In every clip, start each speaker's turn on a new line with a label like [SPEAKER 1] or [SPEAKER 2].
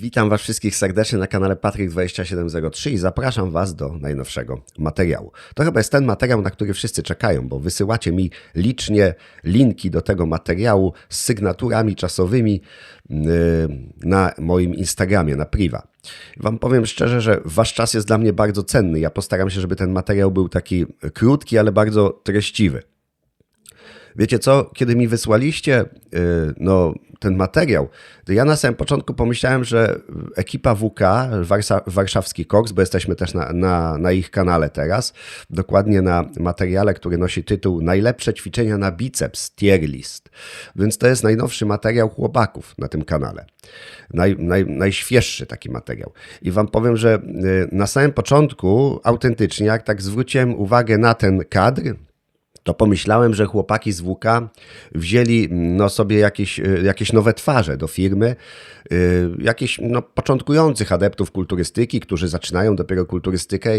[SPEAKER 1] Witam Was wszystkich serdecznie na kanale Patryk2703 i zapraszam Was do najnowszego materiału. To chyba jest ten materiał, na który wszyscy czekają, bo wysyłacie mi licznie linki do tego materiału z sygnaturami czasowymi yy, na moim Instagramie, na priwa. Wam powiem szczerze, że Wasz czas jest dla mnie bardzo cenny. Ja postaram się, żeby ten materiał był taki krótki, ale bardzo treściwy. Wiecie co, kiedy mi wysłaliście yy, no, ten materiał, to ja na samym początku pomyślałem, że ekipa WK, Warsa, warszawski Koks, bo jesteśmy też na, na, na ich kanale teraz, dokładnie na materiale, który nosi tytuł Najlepsze ćwiczenia na biceps, tier list. Więc to jest najnowszy materiał chłopaków na tym kanale. Naj, naj, najświeższy taki materiał. I wam powiem, że yy, na samym początku, autentycznie, jak tak zwróciłem uwagę na ten kadr, to pomyślałem, że chłopaki z WK wzięli no, sobie jakieś, y, jakieś nowe twarze do firmy, y, jakieś no, początkujących adeptów kulturystyki, którzy zaczynają dopiero kulturystykę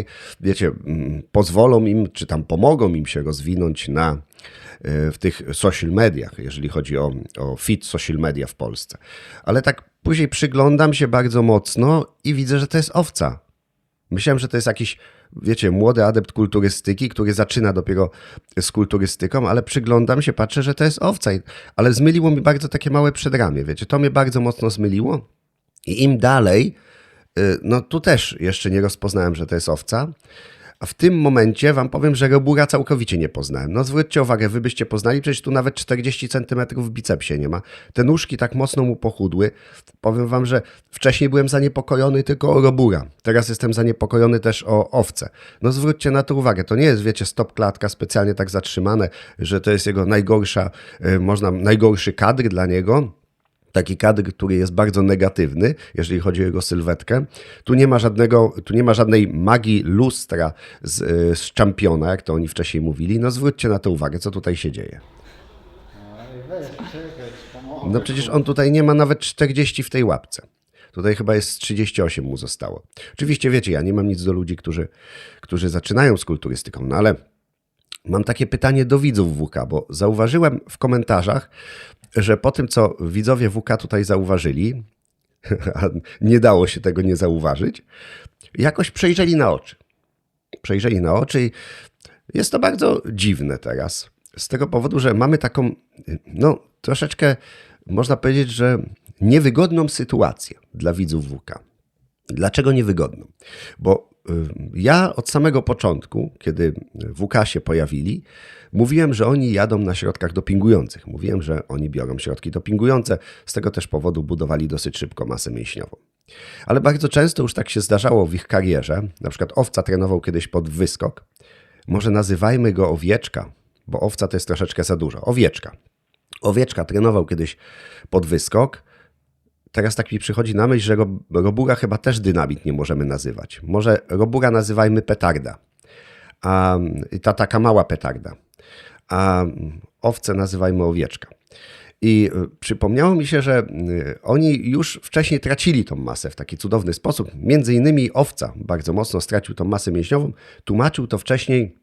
[SPEAKER 1] wiecie, mm, pozwolą im, czy tam pomogą im się rozwinąć na, y, w tych social mediach, jeżeli chodzi o, o fit social media w Polsce. Ale tak później przyglądam się bardzo mocno i widzę, że to jest owca. Myślałem, że to jest jakiś wiecie, młody adept kulturystyki, który zaczyna dopiero z kulturystyką, ale przyglądam się, patrzę, że to jest owca. Ale zmyliło mi bardzo takie małe przedramię, wiecie, to mnie bardzo mocno zmyliło. I im dalej, y, no tu też jeszcze nie rozpoznałem, że to jest owca. A w tym momencie wam powiem, że Robura całkowicie nie poznałem. No zwróćcie uwagę, wy byście poznali, przecież tu nawet 40 cm w bicepsie nie ma. Te nóżki tak mocno mu pochudły. Powiem wam, że wcześniej byłem zaniepokojony tylko o Robura. Teraz jestem zaniepokojony też o owce. No zwróćcie na to uwagę. To nie jest, wiecie, stop klatka specjalnie tak zatrzymane, że to jest jego najgorsza, y, można, najgorszy kadr dla niego taki kadr, który jest bardzo negatywny, jeżeli chodzi o jego sylwetkę. Tu nie ma, żadnego, tu nie ma żadnej magii lustra z, y, z czampiona, jak to oni wcześniej mówili. No zwróćcie na to uwagę, co tutaj się dzieje. No przecież on tutaj nie ma nawet 40 w tej łapce. Tutaj chyba jest 38 mu zostało. Oczywiście wiecie, ja nie mam nic do ludzi, którzy, którzy zaczynają z kulturystyką, no ale mam takie pytanie do widzów WK, bo zauważyłem w komentarzach, że po tym, co widzowie WK tutaj zauważyli, a nie dało się tego nie zauważyć, jakoś przejrzeli na oczy. Przejrzeli na oczy i jest to bardzo dziwne teraz. Z tego powodu, że mamy taką, no troszeczkę można powiedzieć, że niewygodną sytuację dla widzów WK. Dlaczego niewygodną? Bo ja od samego początku, kiedy WK się pojawili, mówiłem, że oni jadą na środkach dopingujących. Mówiłem, że oni biorą środki dopingujące, z tego też powodu budowali dosyć szybko masę mięśniową. Ale bardzo często już tak się zdarzało w ich karierze. Na przykład owca trenował kiedyś pod wyskok. Może nazywajmy go owieczka, bo owca to jest troszeczkę za dużo. Owieczka. Owieczka trenował kiedyś pod wyskok teraz tak mi przychodzi na myśl, że Robura chyba też dynamit nie możemy nazywać. Może Robura nazywajmy petarda. A, ta taka mała petarda. A owce nazywajmy owieczka. I y, przypomniało mi się, że y, oni już wcześniej tracili tą masę w taki cudowny sposób. Między innymi owca bardzo mocno stracił tą masę mięśniową. Tłumaczył to wcześniej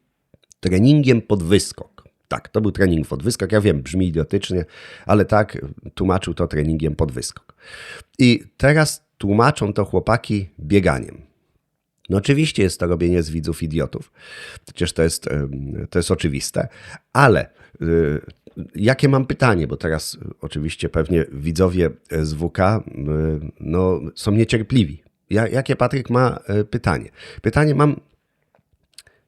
[SPEAKER 1] treningiem pod wyskok. Tak, to był trening podwyskok. Ja wiem, brzmi idiotycznie, ale tak tłumaczył to treningiem podwyskok. I teraz tłumaczą to chłopaki bieganiem. No oczywiście jest to robienie z widzów idiotów. Przecież to jest, to jest oczywiste, ale y, jakie mam pytanie, bo teraz oczywiście pewnie widzowie z WK y, no, są niecierpliwi. Jakie Patryk ma y, pytanie? Pytanie mam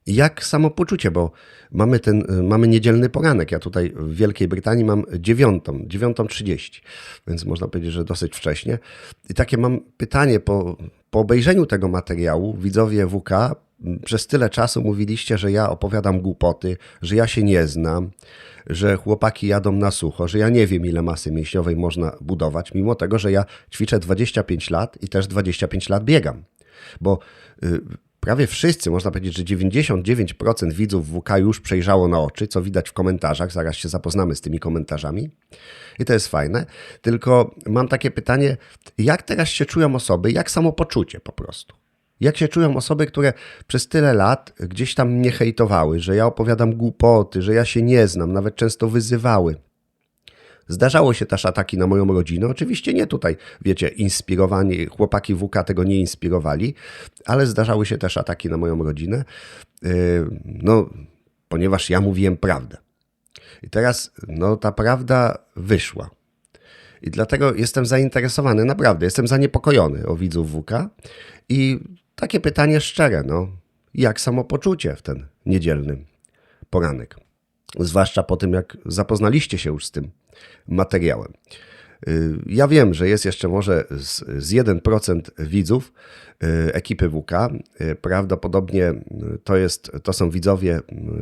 [SPEAKER 1] jak samopoczucie, bo mamy ten, mamy niedzielny poranek. Ja tutaj w Wielkiej Brytanii mam dziewiątą, dziewiątą trzydzieści, więc można powiedzieć, że dosyć wcześnie. I takie mam pytanie po, po obejrzeniu tego materiału, widzowie WK, przez tyle czasu mówiliście, że ja opowiadam głupoty, że ja się nie znam, że chłopaki jadą na sucho, że ja nie wiem, ile masy mięśniowej można budować, mimo tego, że ja ćwiczę 25 lat i też 25 lat biegam. Bo y, Prawie wszyscy, można powiedzieć, że 99% widzów WK już przejrzało na oczy, co widać w komentarzach. Zaraz się zapoznamy z tymi komentarzami. I to jest fajne. Tylko mam takie pytanie, jak teraz się czują osoby, jak samopoczucie po prostu? Jak się czują osoby, które przez tyle lat gdzieś tam mnie hejtowały, że ja opowiadam głupoty, że ja się nie znam, nawet często wyzywały. Zdarzało się też ataki na moją rodzinę. Oczywiście nie tutaj, wiecie, inspirowani, chłopaki WK tego nie inspirowali, ale zdarzały się też ataki na moją rodzinę. Yy, no, ponieważ ja mówiłem prawdę. I teraz, no, ta prawda wyszła. I dlatego jestem zainteresowany, naprawdę, jestem zaniepokojony o widzów WK. I takie pytanie szczere, no, jak samopoczucie w ten niedzielny poranek? Zwłaszcza po tym, jak zapoznaliście się już z tym materiałem. Y, Ja wiem, że jest jeszcze może z, z 1% widzów y, ekipy WK. Y, Prawdopodobnie to, jest, to są widzowie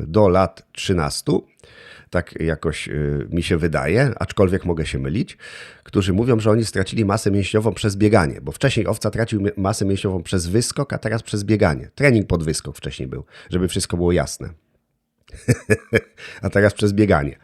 [SPEAKER 1] do lat 13. Tak jakoś mi się wydaje, aczkolwiek mogę się mylić, którzy mówią, że oni stracili masę mięśniową przez bieganie, bo wcześniej owca tracił masę mięśniową przez wyskok, a teraz przez bieganie. Trening pod wyskok wcześniej był, żeby wszystko było jasne a teraz przez bieganie.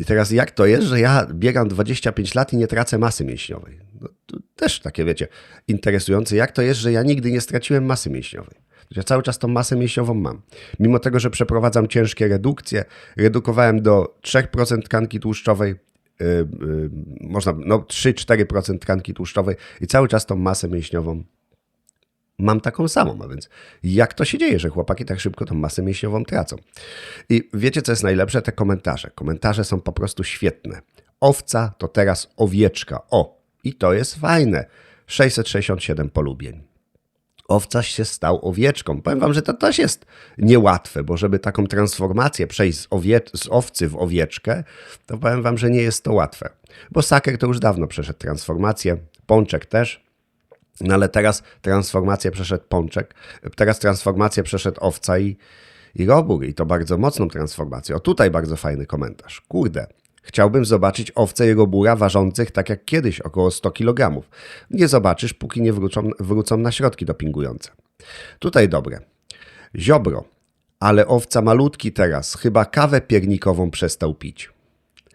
[SPEAKER 1] I teraz jak to jest, że ja biegam 25 lat i nie tracę masy mięśniowej? No, też takie, wiecie, interesujące. Jak to jest, że ja nigdy nie straciłem masy mięśniowej? Ja cały czas tą masę mięśniową mam. Mimo tego, że przeprowadzam ciężkie redukcje, redukowałem do 3% tkanki tłuszczowej, yy, yy, można, no 3-4% tkanki tłuszczowej i cały czas tą masę mięśniową mam taką samą, a więc jak to się dzieje, że chłopaki tak szybko tą masę mięśniową tracą? I wiecie, co jest najlepsze? Te komentarze. Komentarze są po prostu świetne. Owca to teraz owieczka. O, i to jest fajne. 667 polubień. Owca się stał owieczką. Powiem wam, że to też jest niełatwe, bo żeby taką transformację przejść z, z owcy w owieczkę, to powiem wam, że nie jest to łatwe. Bo Saker to już dawno przeszedł transformację, Pączek też, no ale teraz transformację przeszedł Pączek, teraz transformację przeszedł Owca i, i Robór i to bardzo mocną transformację. O tutaj bardzo fajny komentarz. Kurde, chciałbym zobaczyć owce i Robura ważących tak jak kiedyś, około 100 kg. Nie zobaczysz, póki nie wrócą, wrócą na środki dopingujące. Tutaj dobre. Ziobro, ale owca malutki teraz, chyba kawę piernikową przestał pić.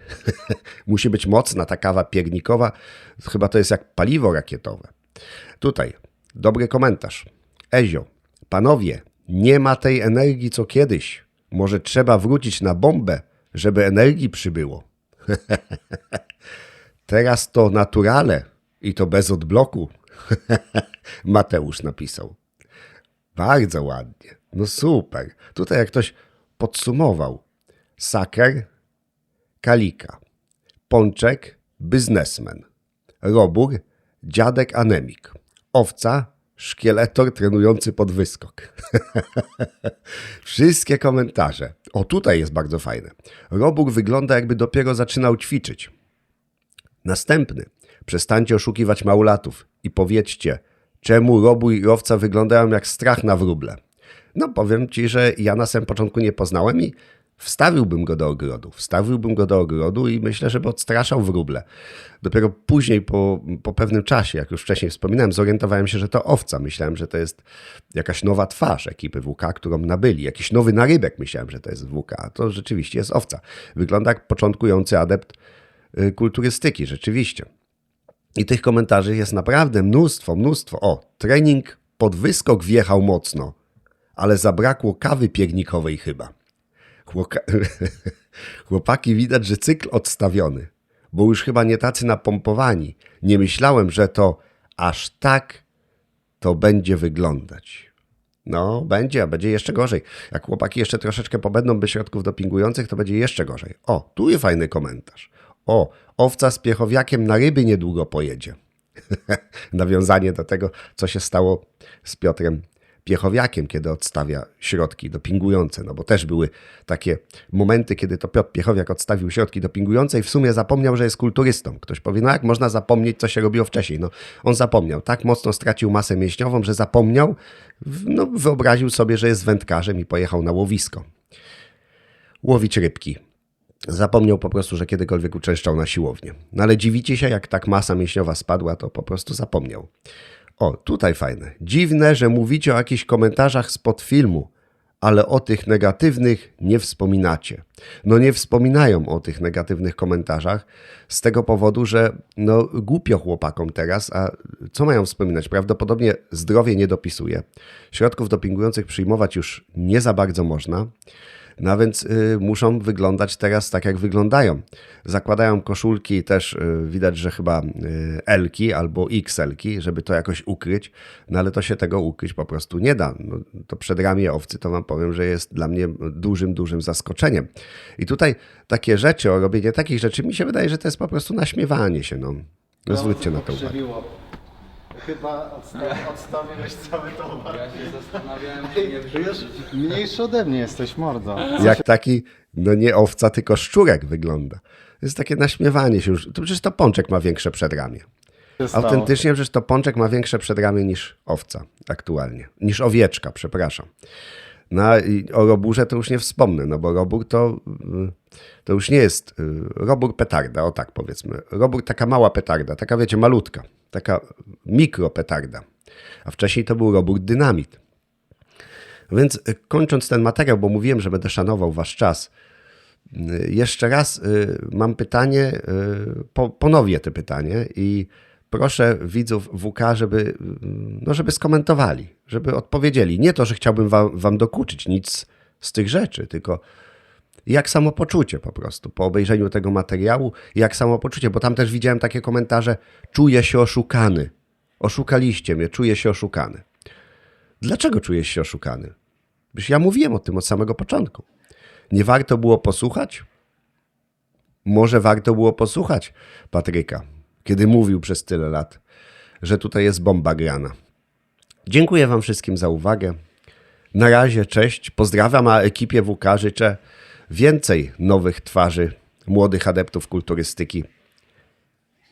[SPEAKER 1] Musi być mocna ta kawa piernikowa, chyba to jest jak paliwo rakietowe. Tutaj dobry komentarz. Ezio, panowie, nie ma tej energii co kiedyś. Może trzeba wrócić na bombę, żeby energii przybyło. Teraz to naturale i to bez odbloku. Mateusz napisał. Bardzo ładnie. No super. Tutaj jak ktoś podsumował. Saker, Kalika. Pączek, biznesmen. Robór, dziadek anemik. Owca, szkieletor trenujący pod wyskok. Wszystkie komentarze. O, tutaj jest bardzo fajne. Robór wygląda jakby dopiero zaczynał ćwiczyć. Następny. Przestańcie oszukiwać małolatów i powiedzcie, czemu Robór i Owca wyglądają jak strach na wróble. No powiem ci, że ja na samym początku nie poznałem i wstawiłbym go do ogrodu. Wstawiłbym go do ogrodu i myślę, żeby odstraszał wróble. Dopiero później, po, po pewnym czasie, jak już wcześniej wspominałem, zorientowałem się, że to owca. Myślałem, że to jest jakaś nowa twarz ekipy WK, którą nabyli. Jakiś nowy narybek myślałem, że to jest WK, a to rzeczywiście jest owca. Wygląda jak początkujący adept y, kulturystyki, rzeczywiście. I tych komentarzy jest naprawdę mnóstwo, mnóstwo. O, trening pod wyskok wjechał mocno, ale zabrakło kawy piernikowej chyba. Chłopaki widać, że cykl odstawiony, bo już chyba nie tacy napompowani. Nie myślałem, że to aż tak to będzie wyglądać. No, będzie, a będzie jeszcze gorzej. Jak chłopaki jeszcze troszeczkę pobędą bez środków dopingujących, to będzie jeszcze gorzej. O, tu jest fajny komentarz. O, owca z piechowiakiem na ryby niedługo pojedzie. Nawiązanie do tego, co się stało z Piotrem Piechowiakiem, kiedy odstawia środki dopingujące, no bo też były takie momenty, kiedy to Piotr Piechowiak odstawił środki dopingujące i w sumie zapomniał, że jest kulturystą. Ktoś powie, no jak można zapomnieć, co się robiło wcześniej? No on zapomniał, tak mocno stracił masę mięśniową, że zapomniał, no wyobraził sobie, że jest wędkarzem i pojechał na łowisko. Łowić rybki. Zapomniał po prostu, że kiedykolwiek uczęszczał na siłownię. No ale dziwicie się, jak tak masa mięśniowa spadła, to po prostu zapomniał. O, tutaj fajne. Dziwne, że mówicie o jakichś komentarzach spod filmu, ale o tych negatywnych nie wspominacie. No nie wspominają o tych negatywnych komentarzach z tego powodu, że no głupio chłopakom teraz, a co mają wspominać? Prawdopodobnie zdrowie nie dopisuje. Środków dopingujących przyjmować już nie za bardzo można. No więc y, muszą wyglądać teraz tak, jak wyglądają. Zakładają koszulki też, y, widać, że chyba y, L-ki albo XL-ki, żeby to jakoś ukryć, no ale to się tego ukryć po prostu nie da. No, to przedramię owcy, to wam powiem, że jest dla mnie dużym, dużym zaskoczeniem. I tutaj takie rzeczy, o robienie takich rzeczy, mi się wydaje, że to jest po prostu naśmiewanie się. No, no zwróćcie na to uwagę.
[SPEAKER 2] Chyba odstawi, odstawiłeś cały towar.
[SPEAKER 3] Ja się zastanawiałem, czy nie
[SPEAKER 2] już mniejszy ode mnie jesteś, mordo.
[SPEAKER 1] Jak taki, no nie owca, tylko szczurek wygląda. To jest takie naśmiewanie się już. To przecież to pączek ma większe przedramię.
[SPEAKER 2] się stało?
[SPEAKER 1] Autentycznie przecież to pączek ma większe przedramię niż owca aktualnie. Niż owieczka, przepraszam. No i o roburze to już nie wspomnę, no bo robór to, y, to już nie jest y, robór petarda, o tak powiedzmy. Robór taka mała petarda, taka wiecie, malutka, taka mikro petarda. A wcześniej to był robór dynamit. Więc y, kończąc ten materiał, bo mówiłem, że będę szanował wasz czas, y, jeszcze raz y, mam pytanie, po, ponowię to pytanie i proszę widzów WK, żeby, no żeby skomentowali, żeby odpowiedzieli. Nie to, że chciałbym wam, wam dokuczyć nic z tych rzeczy, tylko jak samopoczucie po prostu po obejrzeniu tego materiału, jak samopoczucie, bo tam też widziałem takie komentarze, czuję się oszukany. Oszukaliście mnie, czuję się oszukany. Dlaczego czujesz się oszukany? Przecież ja mówiłem o tym od samego początku. Nie warto było posłuchać? Może warto było posłuchać Patryka, kiedy mówił przez tyle lat, że tutaj jest bomba grana. Dziękuję Wam wszystkim za uwagę. Na razie, cześć. Pozdrawiam, a ekipie WK życzę więcej nowych twarzy, młodych adeptów kulturystyki.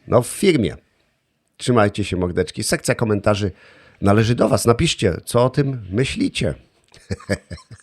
[SPEAKER 1] No, w firmie. Trzymajcie się, mordeczki. Sekcja komentarzy należy do Was. Napiszcie, co o tym myślicie.